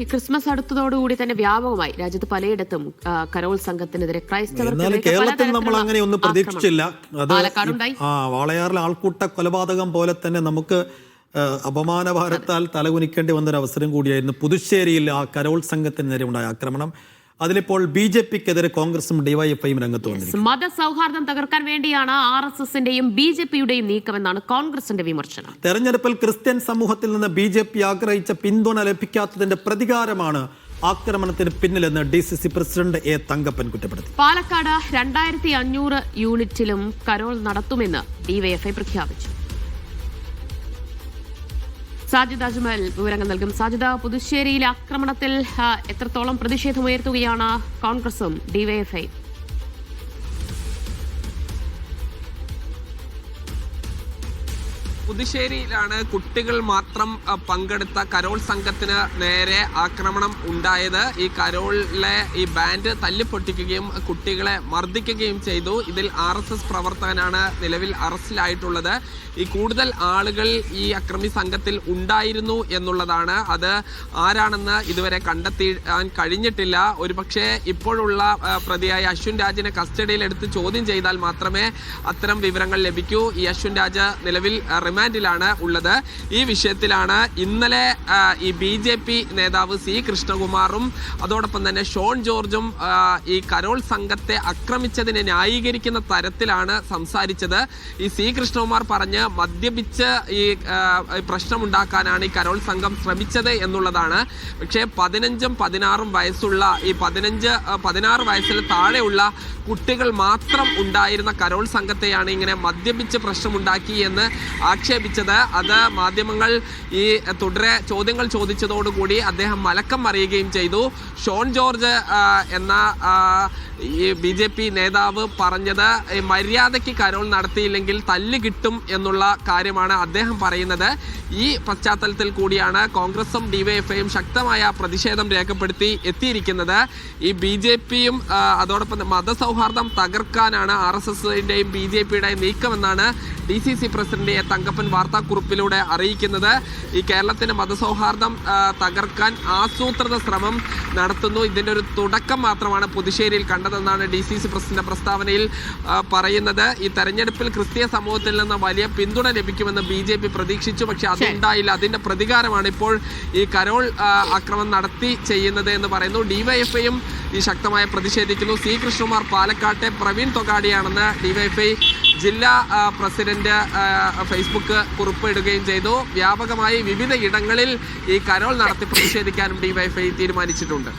ഈ ക്രിസ്മസ് അടുത്തതോടുകൂടി തന്നെ വ്യാപകമായി. രാജ്യത്ത് പലയിടത്തും കരോൾ സംഘത്തിനെതിരെ ക്രൈസ്തവർ കേരളത്തിൽ നമ്മൾ അങ്ങനെ ഒന്നും പ്രതീക്ഷിച്ചില്ല. അത് പാലക്കാടുണ്ടായി? ആ വാളയാറിലെ ആൾക്കൂട്ട കൊലപാതകം പോലെ തന്നെ നമുക്ക് അപമാനഭാരത്താൽ തലകുനിക്കേണ്ടി വന്നൊരു അവസരം കൂടിയായിരുന്നു പുതുശ്ശേരിയിൽ ആ കരോൾ സംഘത്തിനെതിരെ ഉണ്ടായ ആക്രമണം. അതിലിപ്പോൾ ബി ജെ പിക്കെതിരെ കോൺഗ്രസും ഡിവൈഎഫ്ഐയും രംഗത്ത് വന്നിരിക്കുന്നു. മതസൗഹാർദ്ദം തകർക്കാൻ വേണ്ടിയാണ് ആർ എസ് എസിന്റെയും ബി ജെ പിയുടെയും നീക്കമെന്നാണ് കോൺഗ്രസിന്റെ വിമർശനം. തെരഞ്ഞെടുപ്പിൽ ക്രിസ്ത്യൻ സമൂഹത്തിൽ നിന്ന് ബി ജെ പി ആഗ്രഹിച്ച പിന്തുണ ലഭിക്കാത്തതിന്റെ പ്രതികാരമാണ് ആക്രമണത്തിന് പിന്നിലെന്ന് D C C president A Thankappan കുറ്റപ്പെടുത്തി. പാലക്കാട് രണ്ടായിരത്തി അഞ്ഞൂറ് യൂണിറ്റിലും കരോൾ നടത്തുമെന്ന് ഡിവൈഎഫ്ഐ പ്രഖ്യാപിച്ചു. സാജിദ് അജ്മൽ വിവരങ്ങൾ നൽകും. സാജിദ പുതുശ്ശേരിയിലെ ആക്രമണത്തിൽ എത്രത്തോളം പ്രതിഷേധമുയർത്തുകയാണ് കോൺഗ്രസും ഡിവൈഎഫ്ഐ പുതുശ്ശേരിയിലാണ് കുട്ടികൾ മാത്രം പങ്കെടുത്ത കരോൾ സംഘത്തിന് നേരെ ആക്രമണം ഉണ്ടായത്. ഈ കരോളിലെ ഈ ബാൻഡ് തല്ലിപ്പൊട്ടിക്കുകയും കുട്ടികളെ മർദ്ദിക്കുകയും ചെയ്തു. ഇതിൽ ആർ എസ് എസ് പ്രവർത്തകനാണ് നിലവിൽ അറസ്റ്റിലായിട്ടുള്ളത്. ഈ കൂടുതൽ ആളുകൾ ഈ അക്രമി സംഘത്തിൽ ഉണ്ടായിരുന്നു എന്നുള്ളതാണ്. അത് ആരാണെന്ന് ഇതുവരെ കണ്ടെത്താൻ കഴിഞ്ഞിട്ടില്ല. ഒരുപക്ഷെ ഇപ്പോഴുള്ള പ്രതിയായ അശ്വിൻ രാജിനെ കസ്റ്റഡിയിൽ എടുത്ത് ചോദ്യം ചെയ്താൽ മാത്രമേ അത്തരം വിവരങ്ങൾ ലഭിക്കൂ. ഈ അശ്വിൻ രാജ് നിലവിൽ റിമാൻഡിലാണ് ഉള്ളത്. ഈ വിഷയത്തിലാണ് ഇന്നലെ ഈ ബി ജെ പി നേതാവ് സി കൃഷ്ണകുമാറും അതോടൊപ്പം തന്നെ ഷോൺ ജോർജും ഈ കരോൾ സംഘത്തെ ആക്രമിച്ചതിനെ ന്യായീകരിക്കുന്ന തരത്തിലാണ് സംസാരിച്ചത്. ഈ സി കൃഷ്ണകുമാർ പറഞ്ഞ് മദ്യപിച്ച് ഈ പ്രശ്നമുണ്ടാക്കാനാണ് ഈ കരോൾ സംഘം ശ്രമിച്ചത് എന്നുള്ളതാണ്. പക്ഷേ പതിനഞ്ചും പതിനാറും വയസ്സുള്ള ഈ പതിനഞ്ച് പതിനാറ് വയസ്സിൽ താഴെയുള്ള കുട്ടികൾ മാത്രം ഉണ്ടായിരുന്ന കരോൾ സംഘത്തെയാണ് ഇങ്ങനെ മദ്യപിച്ച് പ്രശ്നമുണ്ടാക്കി എന്ന് ആക്ഷേപിച്ചത് അത് മാധ്യമങ്ങൾ ഈ തുടരെ ചോദ്യങ്ങൾ ചോദിച്ചതോടുകൂടി അദ്ദേഹം മലക്കം മറിയുകയും ചെയ്തു. ഷോൺ ജോർജ് എന്ന ഈ ബി ജെ പി നേതാവ് പറഞ്ഞത് മര്യാദയ്ക്ക് കരോൾ നടത്തിയില്ലെങ്കിൽ തല്ല് കിട്ടും എന്നുള്ള കാര്യമാണ് അദ്ദേഹം പറയുന്നത്. ഈ പശ്ചാത്തലത്തിൽ കൂടിയാണ് കോൺഗ്രസും ഡിവൈഎഫ്ഐയും ശക്തമായ പ്രതിഷേധം രേഖപ്പെടുത്തി എത്തിയിരിക്കുന്നത്. ഈ ബി ജെ പിയും അതോടൊപ്പം മതസൗഹാർദ്ദം തകർക്കാനാണ് ആർ എസ് എസിന്റെയും ബി ജെ പിയുടെയും നീക്കമെന്നാണ് D C C president A Thankappan വാർത്താക്കുറിപ്പിലൂടെ അറിയിക്കുന്നത് ഈ കേരളത്തിന്റെ മതസൗഹാർദ്ദം തകർക്കാൻ ആസൂത്രിത ശ്രമം നടത്തുന്നു. ഇതിന്റെ ഒരു തുടക്കം മാത്രമാണ് പുതുശ്ശേരിയിൽ കണ്ടതെന്നാണ് ഡി സി സി പ്രസിഡന്റ് പ്രസ്താവനയിൽ പറയുന്നത്. ഈ തെരഞ്ഞെടുപ്പിൽ ക്രിസ്തീയ സമൂഹത്തിൽ നിന്ന് വലിയ പിന്തുണ ലഭിക്കുമെന്ന് ബി ജെ പി പ്രതീക്ഷിച്ചു. പക്ഷെ അതുണ്ടായില്ല. അതിന്റെ പ്രതികാരമാണ് ഇപ്പോൾ ഈ കരോൾ ആക്രമണം നടത്തി ചെയ്യുന്നത് എന്ന് പറയുന്നു. ഡിവൈഎഫ്ഐയും ഈ ശക്തമായി പ്രതിഷേധിക്കുന്നു. സി കൃഷ്ണകുമാർ പാലക്കാട്ടെ പ്രവീൺ തൊഗാഡിയാണെന്ന് ഡിവൈഎഫ്ഐ ജില്ലാ പ്രസിഡന്റ് ഫേസ്ബുക്ക് കുറിപ്പ് ഇടുകയും ചെയ്തു. വ്യാപകമായി വിവിധ ഇടങ്ങളിൽ ഈ കരോൾ നടത്തി പ്രതിഷേധിക്കാനും ഡിവൈഫൈ തീരുമാനിച്ചിട്ടുണ്ട്.